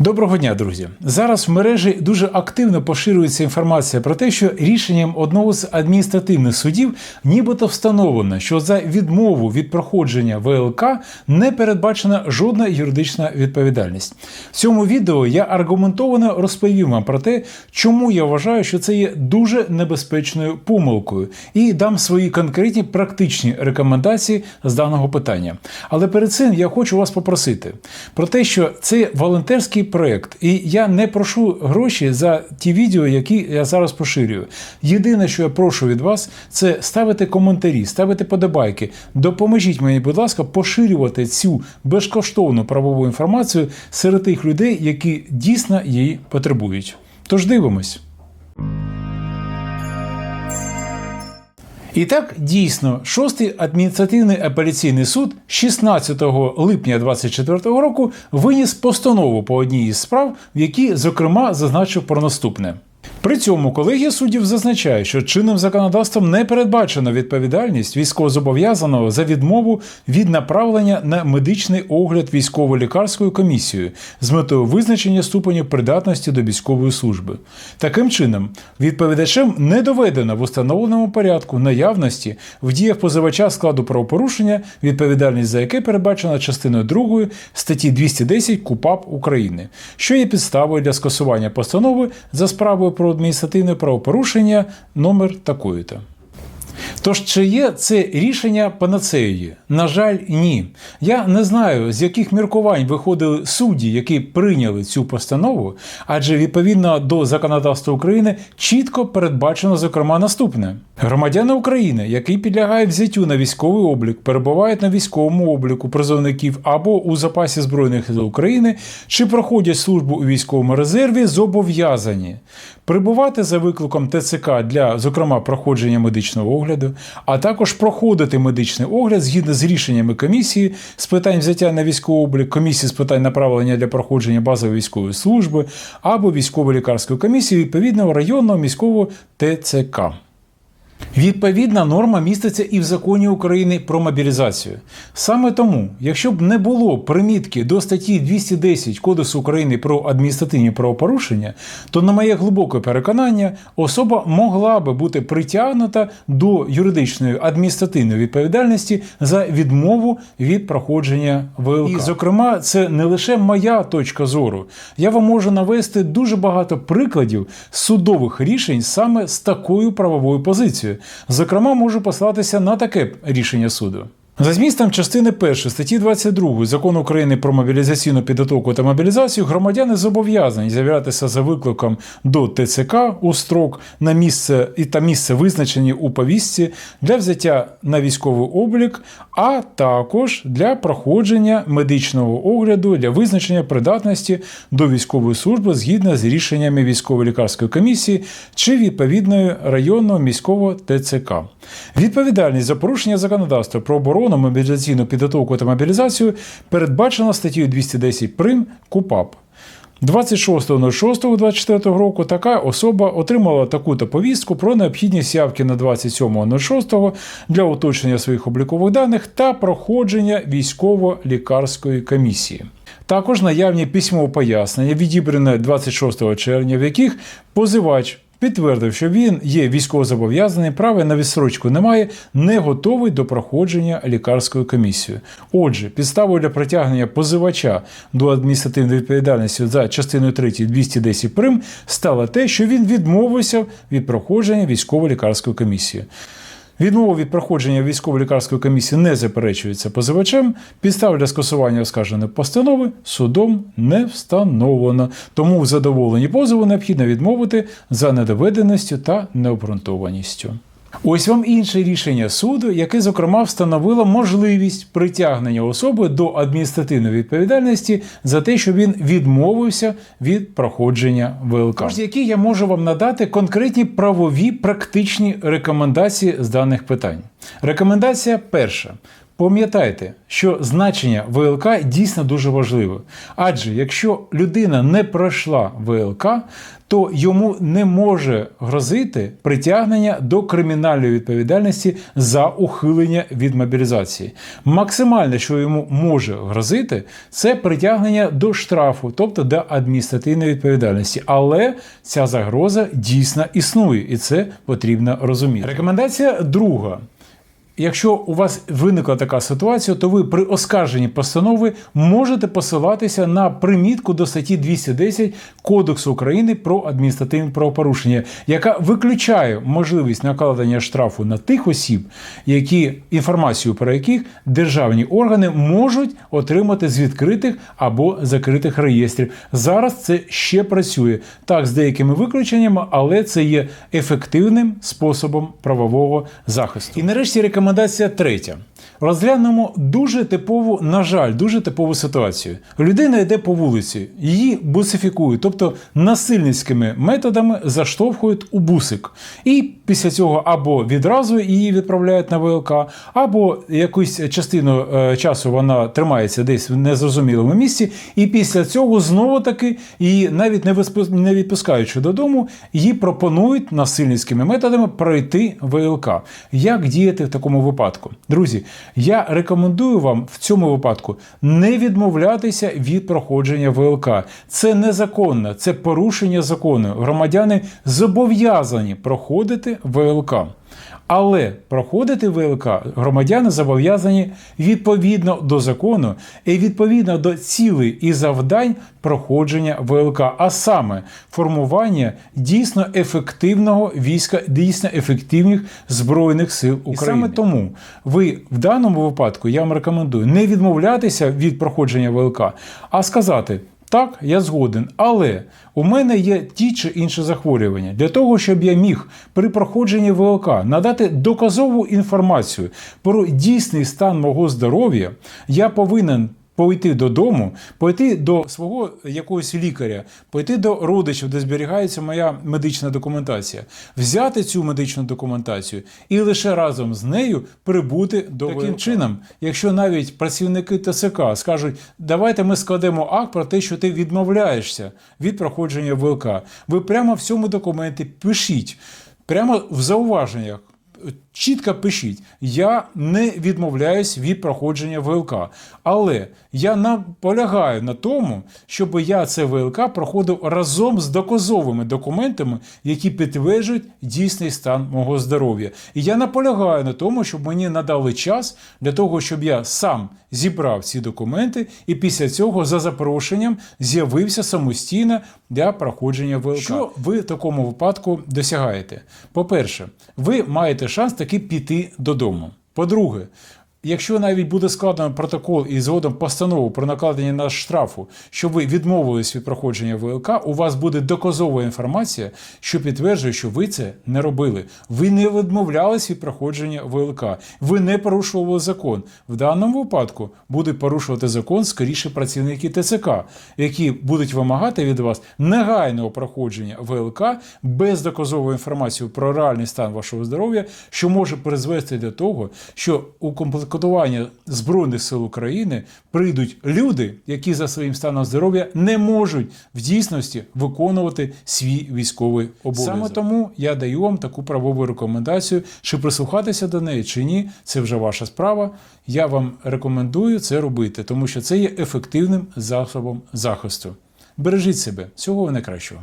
Доброго дня, друзі. Зараз в мережі дуже активно поширюється інформація про те, що рішенням одного з адміністративних судів нібито встановлено, що за відмову від проходження ВЛК не передбачена жодна юридична відповідальність. В цьому відео я аргументовано розповім вам про те, чому я вважаю, що це є дуже небезпечною помилкою, і дам свої конкретні практичні рекомендації з даного питання. Але перед цим я хочу вас попросити про те, що це волонтерський проект, і я не прошу гроші за ті відео, які я зараз поширюю. Єдине, що я прошу від вас, це ставити коментарі, ставити подобайки. Допоможіть мені, будь ласка, поширювати цю безкоштовну правову інформацію серед тих людей, які дійсно її потребують. Тож дивимось. І так, дійсно, шостий адміністративний апеляційний суд 16 липня 2024 року виніс постанову по одній із справ, в якій, зокрема, зазначив про наступне. При цьому колегія суддів зазначає, що чинним законодавством не передбачена відповідальність військовозобов'язаного за відмову від направлення на медичний огляд військово-лікарською комісією з метою визначення ступеню придатності до військової служби. Таким чином, відповідачем не доведено в установленому порядку наявності в діях позивача складу правопорушення, відповідальність за яке передбачена частиною 2 статті 210 КУПАП України, що є підставою для скасування постанови за справою про адміністративне правопорушення номер такої-то. Тож, чи є це рішення панацеєю? На жаль, ні. Я не знаю, з яких міркувань виходили судді, які прийняли цю постанову, адже відповідно до законодавства України чітко передбачено, зокрема, наступне: громадяни України, які підлягають взяттю на військовий облік, перебувають на військовому обліку призовників або у запасі збройних сил України, чи проходять службу у військовому резерві, зобов'язані прибувати за викликом ТЦК для, зокрема, проходження медичного огляду, а також проходити медичний огляд згідно з рішеннями комісії з питань взяття на військовий облік, комісії з питань направлення для проходження базової військової служби або військово-лікарської комісії відповідного районного міського ТЦК. Відповідна норма міститься і в законі України про мобілізацію. Саме тому, якщо б не було примітки до статті 210 Кодексу України про адміністративні правопорушення, то, на моє глибоке переконання, особа могла би бути притягнута до юридичної адміністративної відповідальності за відмову від проходження ВЛК. І, зокрема, це не лише моя точка зору. Я вам можу навести дуже багато прикладів судових рішень саме з такою правовою позицією. Зокрема, можу послатися на таке рішення суду. За змістом частини 1 статті 22 закону України про мобілізаційну підготовку та мобілізацію громадяни зобов'язані з'являтися за викликом до ТЦК у строк на місце і та місце визначені у повістці для взяття на військовий облік, а також для проходження медичного огляду для визначення придатності до військової служби згідно з рішеннями військово-лікарської комісії чи відповідної районного міського ТЦК. Відповідальність за порушення законодавства про оборону, мобілізаційну підготовку та мобілізацію передбачена статтею 210 прим. КУПАП. 26.06.24 року така особа отримала таку-то повістку про необхідність явки на 27.06 для уточнення своїх облікових даних та проходження військово-лікарської комісії. Також наявні письмове пояснення, відібране 26 червня, в яких позивач підтвердив, що він є військовозобов'язаний, права на відсрочку немає, не готовий до проходження лікарською комісією. Отже, підставою для притягнення позивача до адміністративної відповідальності за частиною 3 210 прим стало те, що він відмовився від проходження військово-лікарської комісії. Відмова від проходження військово-лікарської комісії не заперечується позивачем. Підстав для скасування оскарженої постанови судом не встановлено. Тому в задоволенні позову необхідно відмовити за недоведеністю та необґрунтованістю. Ось вам інше рішення суду, яке, зокрема, встановило можливість притягнення особи до адміністративної відповідальності за те, що він відмовився від проходження ВЛК. Тож, які я можу вам надати конкретні правові практичні рекомендації з даних питань. Рекомендація перша. Пам'ятайте, що значення ВЛК дійсно дуже важливе. Адже якщо людина не пройшла ВЛК, то йому не може грозити притягнення до кримінальної відповідальності за ухилення від мобілізації. Максимальне, що йому може грозити, це притягнення до штрафу, тобто до адміністративної відповідальності. Але ця загроза дійсно існує, і це потрібно розуміти. Рекомендація друга. Якщо у вас виникла така ситуація, то ви при оскарженні постанови можете посилатися на примітку до статті 210 Кодексу України про адміністративні правопорушення, яка виключає можливість накладення штрафу на тих осіб, які інформацію про яких державні органи можуть отримати з відкритих або закритих реєстрів. Зараз це ще працює так з деякими виключеннями, але це є ефективним способом правового захисту. І нарешті рекомендація третя. Розглянемо дуже типову, на жаль, дуже типову ситуацію. Людина йде по вулиці, її бусифікують, тобто насильницькими методами заштовхують у бусик. І після цього або відразу її відправляють на ВЛК, або якусь частину е, часу вона тримається десь в незрозумілому місці, і після цього знову таки її навіть не відпускаючи додому, їй пропонують насильницькими методами пройти ВЛК. Як діяти в такому випадку? Друзі, я рекомендую вам в цьому випадку не відмовлятися від проходження ВЛК. Це незаконно, це порушення закону. Громадяни зобов'язані проходити ВЛК. Але проходити ВЛК громадяни зобов'язані відповідно до закону і відповідно до цілей і завдань проходження ВЛК, а саме формування дійсно ефективного війська, дійсно ефективних збройних сил України. І саме тому ви в даному випадку я вам рекомендую не відмовлятися від проходження ВЛК, а сказати. Так, я згоден, але у мене є ті чи інші захворювання. Для того, щоб я міг при проходженні ВЛК надати доказову інформацію про дійсний стан мого здоров'я, я повинен пойти додому, пойти до свого якогось лікаря, пойти до родичів, де зберігається моя медична документація, взяти цю медичну документацію і лише разом з нею прибути до таким чином, якщо навіть працівники ТСК скажуть, давайте ми складемо акт про те, що ти відмовляєшся від проходження ВЛК, ви прямо в цьому документі пишіть, прямо в зауваженнях. Чітко пишіть, я не відмовляюсь від проходження ВЛК, але я наполягаю на тому, щоб я це ВЛК проходив разом з доказовими документами, які підтверджують дійсний стан мого здоров'я. І я наполягаю на тому, щоб мені надали час для того, щоб я сам зібрав ці документи і після цього за запрошенням з'явився самостійно для проходження ВЛК. Що ви в такому випадку досягаєте? По-перше, ви маєте шанс таки піти додому. По-друге, Якщо навіть буде складено протокол і згодом постанову про накладення на штрафу, що ви відмовились від проходження ВЛК, у вас буде доказова інформація, що підтверджує, що ви це не робили. Ви не відмовлялись від проходження ВЛК, ви не порушували закон. В даному випадку будуть порушувати закон скоріше працівники ТЦК, які будуть вимагати від вас негайного проходження ВЛК без доказової інформації про реальний стан вашого здоров'я, що може призвести до того, що у комплектування Збройних сил України прийдуть люди, які за своїм станом здоров'я не можуть в дійсності виконувати свій військовий обов'язок. Саме тому я даю вам таку правову рекомендацію, чи прислухатися до неї, чи ні, це вже ваша справа. Я вам рекомендую це робити, тому що це є ефективним засобом захисту. Бережіть себе, всього найкращого.